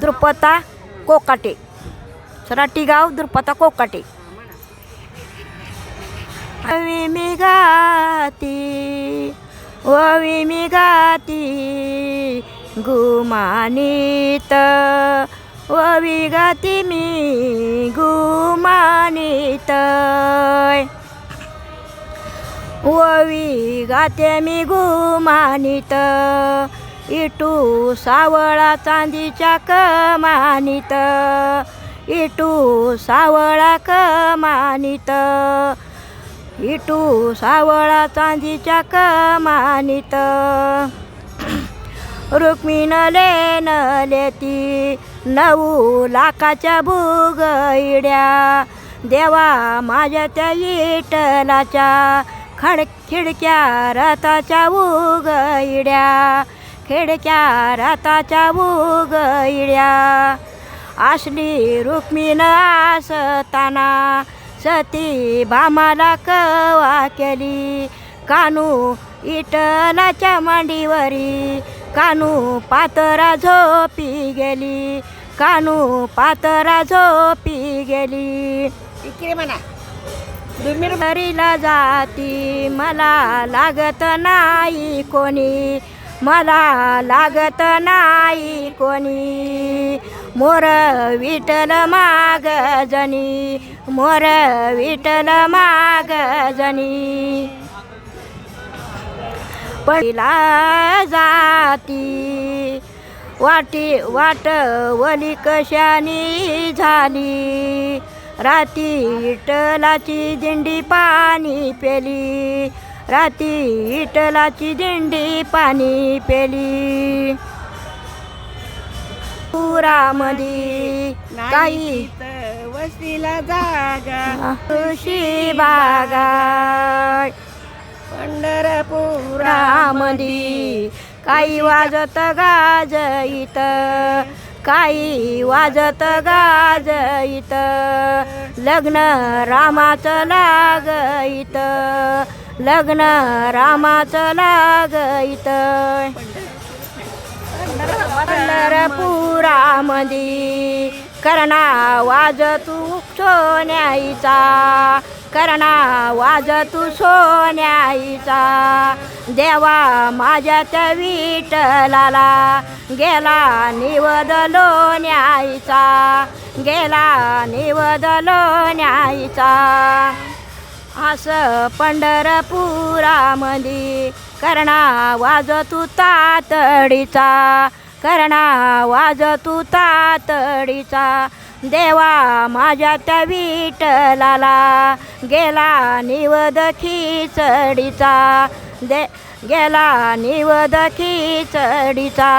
द्रुपता कोकाटे. सराटी गाव द्रुपदा कोकाटे. ओवी मी गाती ओवी मी गाती गुमानित. ओवी गाती मी गुमानित. ओवी गाते मी गुमानित. इटू सावळा चांदीच्या कमानित. इटू सावळा कमानित. इटू सावळा चांदीच्या कमानित. रुक्मिणले लेती नऊ लाखाच्या भुगईड्या देवा माझ्या त्या इटलाच्या खड खिडक्या रथाच्या उगईड्या खिडक्या रथाच्या उगईड्या असली रुक्मिण असताना सती भामाला कवा केली? कानू इटलाच्या मांडीवरी कानू पातरा झोपी गेली? कानू पातरा झोपी गेली? इकडे म्हणा. घरीला जाती मला लागत नाही कोणी. मला लागत नाही कोणी. मोर विठल माग जनी मोर विठल माग जनी. पहिला जाती वाटी वाट वली कशानी झाली. राती इटलाची दिंडी पाणी पेली राती इटलाची दिंडी पाणी पेली. पुरामध्ये काही इथं वस्तीला जागा तुळशी बागा. पंढरपूर रामदी काही वाजत गाज इत काही वाजत गाज इत लग्न रामाचं लाग इत लग्न रामाचं लाग इत पंढरपुरामध्ये करणा वाज तू सोन्याईचा. करणा वाज तू सोन्याईचा. देवा माझ्या त्या विठलाला गेला निवदलो न्यायचा गेला निवदलो न्यायचा असं पंढरपुरामध्ये करणा वाज तू तातडीचा. करणा वाज तू तातडीचा. देवा माझ्या त्या विठलाला गेला निवद खिचडीचा. दे गेला निवद खिचडीचा.